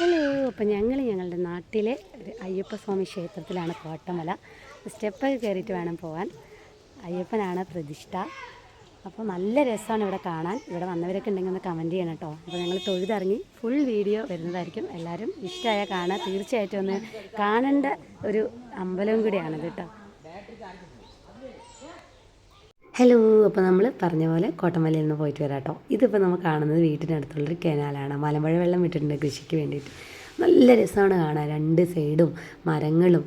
Hello അപ്പം ഞങ്ങൾ ഞങ്ങളുടെ നാട്ടിലെ ഒരു അയ്യപ്പസ്വാമി ക്ഷേത്രത്തിലാണ് കോട്ടമല. സ്റ്റെപ്പ് കയറിയിട്ട് വേണം പോകാൻ അയ്യപ്പനാണ് പ്രതിഷ്ഠ. അപ്പോൾ നല്ല രസമാണ് ഇവിടെ കാണാൻ. ഇവിടെ വന്നവരൊക്കെ ഉണ്ടെങ്കിൽ ഒന്ന് കമന്റ് ചെയ്യണം കേട്ടോ അപ്പോൾ ഞങ്ങൾ തൊഴുതിറങ്ങി ഫുൾ വീഡിയോ വരുന്നതായിരിക്കും. എല്ലാവരും ഇഷ്ടമായ കാണാൻ തീർച്ചയായിട്ടും ഒന്ന് കാണേണ്ട ഒരു അമ്പലവും കൂടിയാണ് കേട്ടോ ഹലോ അപ്പോൾ നമ്മൾ പറഞ്ഞ പോലെ കോട്ടമലയിൽ നിന്ന് പോയിട്ട് വരാം കേട്ടോ ഇതിപ്പോൾ നമ്മൾ കാണുന്നത് വീട്ടിനടുത്തുള്ളൊരു കനാലാണ്. മലമ്പുഴ വെള്ളം വിട്ടിട്ടുണ്ട് കൃഷിക്ക് വേണ്ടിയിട്ട്. നല്ല രസമാണ് കാണാൻ. രണ്ട് സൈഡും മരങ്ങളും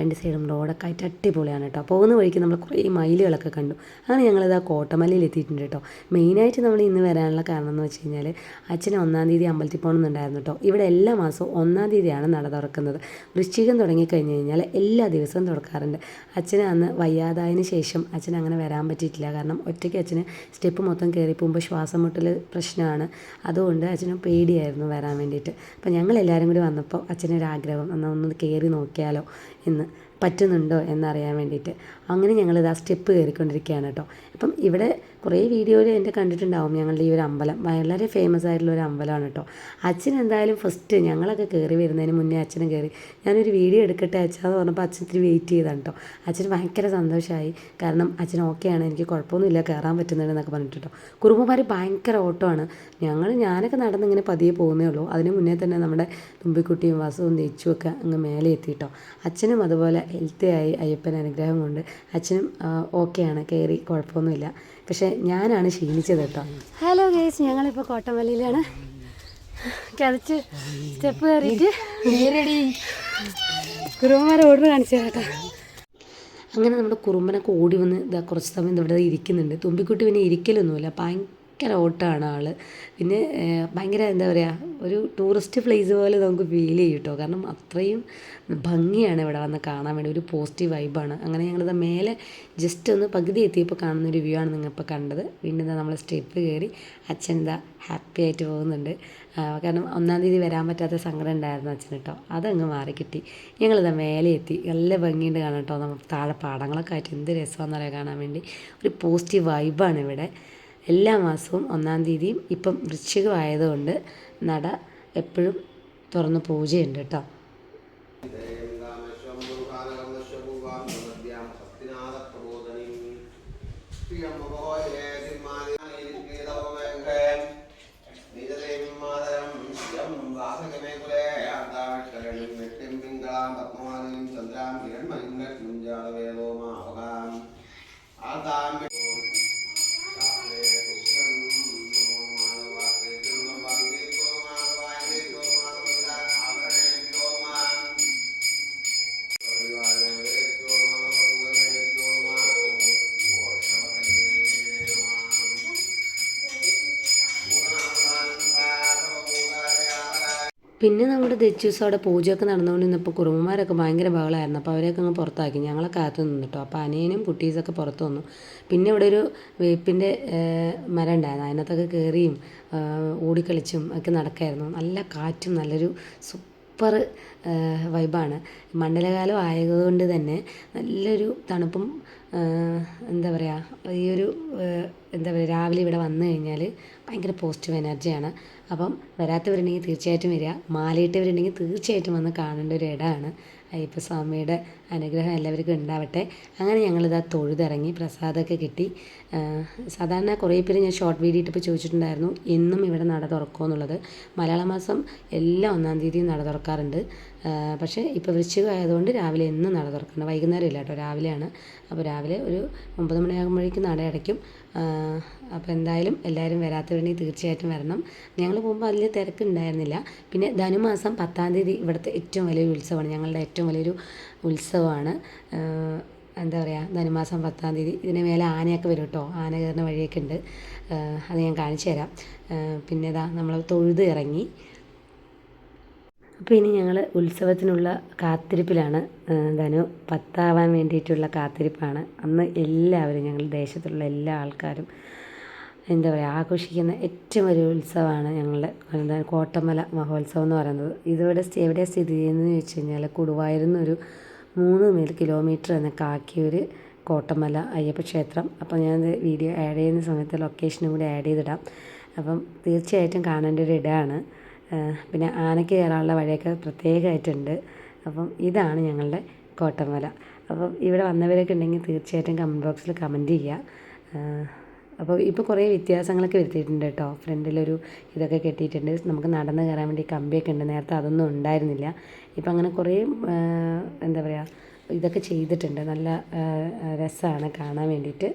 രണ്ട് സൈഡും റോഡൊക്കെ ആയിട്ട് അടിപൊളിയാണ് കേട്ടോ പോകുന്ന വഴിക്ക് നമ്മൾ കുറേ മയിലുകളൊക്കെ കണ്ടു. അങ്ങനെ ഞങ്ങളിത് ആ കോട്ടമലയിൽ എത്തിയിട്ടുണ്ട് കേട്ടോ മെയിനായിട്ട് നമ്മൾ ഇന്ന് വരാനുള്ള കാരണം എന്ന് വെച്ച് കഴിഞ്ഞാൽ അച്ഛന് ഒന്നാം തീയതി അമ്പലത്തിൽ പോകണമെന്നുണ്ടായിരുന്നു കേട്ടോ ഇവിടെ എല്ലാ മാസവും ഒന്നാം തീയതിയാണ് നട തുറക്കുന്നത്. വൃശ്ചികം തുടങ്ങിക്കഴിഞ്ഞ് കഴിഞ്ഞാൽ എല്ലാ ദിവസവും തുറക്കാറുണ്ട്. അച്ഛന് അന്ന് വയ്യാതായതിനു ശേഷം അച്ഛൻ അങ്ങനെ വരാൻ പറ്റിയിട്ടില്ല. കാരണം ഒറ്റയ്ക്ക് അച്ഛന് സ്റ്റെപ്പ് മൊത്തം കയറി പോകുമ്പോൾ ശ്വാസം മുട്ടൽ പ്രശ്നമാണ്. അതുകൊണ്ട് അച്ഛന് പേടിയായിരുന്നു വരാൻ വേണ്ടിയിട്ട്. അപ്പം ഞങ്ങൾ എല്ലാവരും കൂടി വന്നപ്പോൾ അച്ഛനൊരാഗ്രഹം എന്നാൽ ഒന്ന് കയറി നോക്കിയാലോ എന്ന് പറ്റുന്നുണ്ടോ എന്നറിയാൻ വേണ്ടിയിട്ട്. അങ്ങനെ ഞങ്ങളിത് ആ സ്റ്റെപ്പ് കയറിക്കൊണ്ടിരിക്കുകയാണ് കേട്ടോ. അപ്പം ഇവിടെ കുറേ വീഡിയോയിൽ എന്റെ കണ്ടിട്ടുണ്ടാവും. ഞങ്ങളുടെ ഈ ഒരു അമ്പലം. വളരെ ഫേമസ് ആയിട്ടുള്ള ഒരു അമ്പലമാണ് കേട്ടോ അച്ഛൻ എന്തായാലും ഫസ്റ്റ് ഞങ്ങളൊക്കെ കയറി വരുന്നതിന് മുന്നേ അച്ഛനും കയറി ഞാനൊരു വീഡിയോ എടുക്കട്ടെ അച്ഛാന്ന് പറഞ്ഞപ്പോൾ അച്ഛൻ ഇത്തിരി വെയിറ്റ് ചെയ്താണ് കേട്ടോ അച്ഛന് ഭയങ്കര സന്തോഷമായി കാരണം അച്ഛൻ ഓക്കെയാണ് എനിക്ക് കുഴപ്പമൊന്നുമില്ല. കയറാൻ പറ്റുന്നുണ്ടെന്നൊക്കെ പറഞ്ഞിട്ട് കേട്ടോ കുറുമ്പന്മാർ ഭയങ്കര ഓട്ടമാണ് ഞങ്ങൾ ഞാനൊക്കെ നടന്നിങ്ങനെ പതിയെ പോകുന്നേ ഉള്ളൂ. അതിന് മുന്നേ തന്നെ നമ്മുടെ തുമ്പിക്കുട്ടിയും വസുവും നെയ്ച്ചും ഒക്കെ അങ്ങ് മേലെ എത്തി എത്തിയിട്ടോ അച്ഛനും അതുപോലെ ഹെൽത്തി ആയി. അയ്യപ്പൻ അനുഗ്രഹം കൊണ്ട് അച്ഛനും ഓക്കെയാണ് കയറി കുഴപ്പമൊന്നുമില്ല. പക്ഷേ ഞാനാണ് ക്ഷീണിച്ചത് കേട്ടോ. ഹലോ ഗേസ് ഞങ്ങളിപ്പോൾ കോട്ടമല്ലിയിലാണ് കിതച്ച് സ്റ്റെപ്പ് കയറിയിട്ട് കുറുമാരെ ഓടുന്നു കാണിച്ചു കേട്ടോ. അങ്ങനെ നമ്മുടെ കുറുമ്പനൊക്കെ ഓടി വന്ന് ഇതാ കുറച്ച് സമയം ഇവിടെ ഇരിക്കുന്നുണ്ട്. തുമ്പിക്കുട്ടി പിന്നെ ഇരിക്കലൊന്നുമില്ല. ഭയങ്കര ഓട്ടമാണ് ആൾ പിന്നെ ഭയങ്കര എന്താ പറയുക ഒരു ടൂറിസ്റ്റ് പ്ലേസ് പോലെ നമുക്ക് ഫീൽ ചെയ്യും കേട്ടോ കാരണം അത്രയും ഭംഗിയാണ് ഇവിടെ വന്ന് കാണാൻ വേണ്ടി. ഒരു പോസിറ്റീവ് വൈബാണ് അങ്ങനെ ഞങ്ങളിത് മേലെ ജസ്റ്റ് ഒന്ന് പകുതി എത്തിയപ്പോൾ കാണുന്ന ഒരു വ്യൂ ആണ് നിങ്ങളിപ്പോൾ കണ്ടത്. വീണ്ടും നമ്മൾ സ്റ്റെപ്പ് കയറി അച്ഛൻ ഇതാ ഹാപ്പി ആയിട്ട് പോകുന്നുണ്ട്. കാരണം ഒന്നാം തീയതി വരാൻ പറ്റാത്ത സങ്കടം ഉണ്ടായിരുന്നു അച്ഛൻ കേട്ടോ. അതങ്ങ് മാറി കിട്ടി. ഞങ്ങളിതാ മേലെ എത്തി. നല്ല ഭംഗിയുണ്ട് കാണാം കേട്ടോ. നമ്മൾ താഴെ പാടങ്ങളൊക്കെ ആയിട്ട് എന്ത് രസമാണെന്നറിയാം കാണാൻ വേണ്ടി. ഒരു പോസിറ്റീവ് വൈബാണ് ഇവിടെ. എല്ലാ മാസവും ഒന്നാം തീയതിയും ഇപ്പം വൃശ്ചികമായതുകൊണ്ട് നട എപ്പോഴും തുറന്ന് പൂജയുണ്ട് കേട്ടോ. പിന്നെ നമ്മുടെ ദച്ചൂസ് അവിടെ പൂജയൊക്കെ നടന്നുകൊണ്ട് ഇന്നിപ്പോൾ കുറുമ്പന്മാരൊക്കെ ഭയങ്കര ബഹളമായിരുന്നു. അപ്പോൾ അവരെയൊക്കെ അങ്ങ് പുറത്താക്കി. ഞങ്ങളെ കാത്തു നിന്നു കേട്ടോ അപ്പോൾ അനിയനും കുട്ടീസൊക്കെ പുറത്തു വന്നു. പിന്നെ ഇവിടെ ഒരു വേപ്പിന്റെ മരം ഉണ്ടായിരുന്നു. അതിനകത്തൊക്കെ കയറിയും ഓടിക്കളിച്ചും ഒക്കെ നടക്കായിരുന്നു. നല്ല കാറ്റും നല്ലൊരു സൂപ്പർ വൈബാണ്. മണ്ഡലകാലം ആയതുകൊണ്ട് തന്നെ നല്ലൊരു തണുപ്പും എന്താ പറയുക ഈ ഒരു എന്താ പറയുക രാവിലെ ഇവിടെ വന്നു കഴിഞ്ഞാൽ ഭയങ്കര പോസിറ്റീവ് എനർജിയാണ് അപ്പം വരാത്തവരുണ്ടെങ്കിൽ തീർച്ചയായിട്ടും വരിക. മാലയിട്ടവരുണ്ടെങ്കിൽ തീർച്ചയായിട്ടും വന്ന് കാണേണ്ട ഒരു ഇടമാണ്. അയ്യപ്പസ്വാമിയുടെ അനുഗ്രഹം എല്ലാവർക്കും ഉണ്ടാവട്ടെ. അങ്ങനെ ഞങ്ങളിതാ തൊഴുതിറങ്ങി പ്രസാദമൊക്കെ കിട്ടി. സാധാരണ കുറേ പേര് ഞാൻ ഷോർട്ട് വീഡിയോ ഇട്ടപ്പോൾ ചോദിച്ചിട്ടുണ്ടായിരുന്നു എന്നും ഇവിടെ നട തുറക്കുമോ? എന്നുള്ളത്. മലയാള മാസം എല്ലാ ഒന്നാം തീയതിയും നട തുറക്കാറുണ്ട്. പക്ഷേ ഇപ്പോൾ വൃശ്ചികം ആയതുകൊണ്ട് രാവിലെ എന്നും നട തുറക്കണം വൈകുന്നേരം ഇല്ല കേട്ടോ രാവിലെയാണ്. അപ്പോൾ രാവിലെ ഒരു ഒമ്പത് മണിയാകുമ്പോഴേക്കും നട അടയ്ക്കും അപ്പോൾ എന്തായാലും എല്ലാവരും വരാത്തവരുണ്ടെങ്കിൽ തീർച്ചയായിട്ടും വരണം. ഞങ്ങൾ പോകുമ്പോൾ അതിൽ തിരക്കുണ്ടായിരുന്നില്ല. പിന്നെ ധനുമാസം പത്താം തീയതി ഇവിടുത്തെ ഏറ്റവും വലിയൊരു ഉത്സവമാണ്. ഞങ്ങളുടെ ഏറ്റവും വലിയൊരു ഉത്സവമാണ്. എന്താ പറയുക ധനുമാസം പത്താം തീയതി. ഇതിന് മേലെ ആനയൊക്കെ വരും കേട്ടോ ആന കയറുന്ന വഴിയൊക്കെ ഉണ്ട്. അത് ഞാൻ കാണിച്ചു തരാം. പിന്നെ ഇതാ നമ്മൾ തൊഴുത് ഇറങ്ങി. അപ്പോൾ ഇനി ഞങ്ങൾ ഉത്സവത്തിനുള്ള കാത്തിരിപ്പിലാണ്. ധനു പത്താവാൻ വേണ്ടിയിട്ടുള്ള കാത്തിരിപ്പാണ്. അന്ന് എല്ലാവരും ഞങ്ങൾ ദേശത്തുള്ള എല്ലാ ആൾക്കാരും എന്താ പറയുക ആഘോഷിക്കുന്ന ഏറ്റവും വലിയ ഉത്സവമാണ് ഞങ്ങളുടെ എന്താണ് കോട്ടമല മഹോത്സവം എന്ന് പറയുന്നത്. ഇതിവിടെ എവിടെ സ്ഥിതി ചെയ്യുന്നതെന്ന് ചോദിച്ചു കഴിഞ്ഞാൽ കൊടുവായൂരിൽ ഒരു മൂന്ന് മേൽ കിലോമീറ്റർ എന്ന കാക്കിയൂർ കോട്ടമല അയ്യപ്പ ക്ഷേത്രം. അപ്പോൾ ഞാൻ വീഡിയോ ആഡ് ചെയ്യുന്ന സമയത്ത് ലൊക്കേഷനും കൂടി ആഡ് ചെയ്തിടാം. അപ്പം തീർച്ചയായിട്ടും കാണേണ്ട ഒരു ഇടമാണ് പിന്നെ ആനയ്ക്ക് കയറാനുള്ള വഴിയൊക്കെ പ്രത്യേകമായിട്ടുണ്ട്. അപ്പം ഇതാണ് ഞങ്ങളുടെ കോട്ടമല. അപ്പം ഇവിടെ വന്നവരൊക്കെ ഉണ്ടെങ്കിൽ തീർച്ചയായിട്ടും കമന്റ് ബോക്സിൽ കമന്റ് ചെയ്യുക. അപ്പോൾ ഇപ്പോൾ കുറേ വ്യത്യാസങ്ങളൊക്കെ വരുത്തിയിട്ടുണ്ട് കേട്ടോ. ഫ്രണ്ടിലൊരു ഇതൊക്കെ കെട്ടിയിട്ടുണ്ട്. നമുക്ക് നടന്ന് കയറാൻ വേണ്ടി കമ്പിയൊക്കെ ഉണ്ട്. നേരത്തെ അതൊന്നും ഉണ്ടായിരുന്നില്ല. ഇപ്പം അങ്ങനെ കുറേ എന്താ പറയുക ഇതൊക്കെ ചെയ്തിട്ടുണ്ട്. നല്ല രസമാണ് കാണാൻ വേണ്ടിയിട്ട്.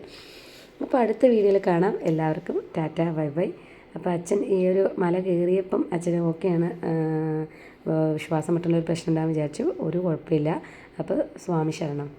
അപ്പോൾ അടുത്ത വീഡിയോയിൽ കാണാം. എല്ലാവർക്കും ടാറ്റ ബൈ ബൈ. അപ്പോൾ അച്ഛൻ ഈ ഒരു മല കയറിയപ്പം അച്ഛന് ഓക്കെയാണ് ശ്വാസം ഒരു പ്രശ്നം ഉണ്ടാകുമെന്ന് വിചാരിച്ചു. ഒരു കുഴപ്പമില്ല. അപ്പോൾ സ്വാമി ശരണം.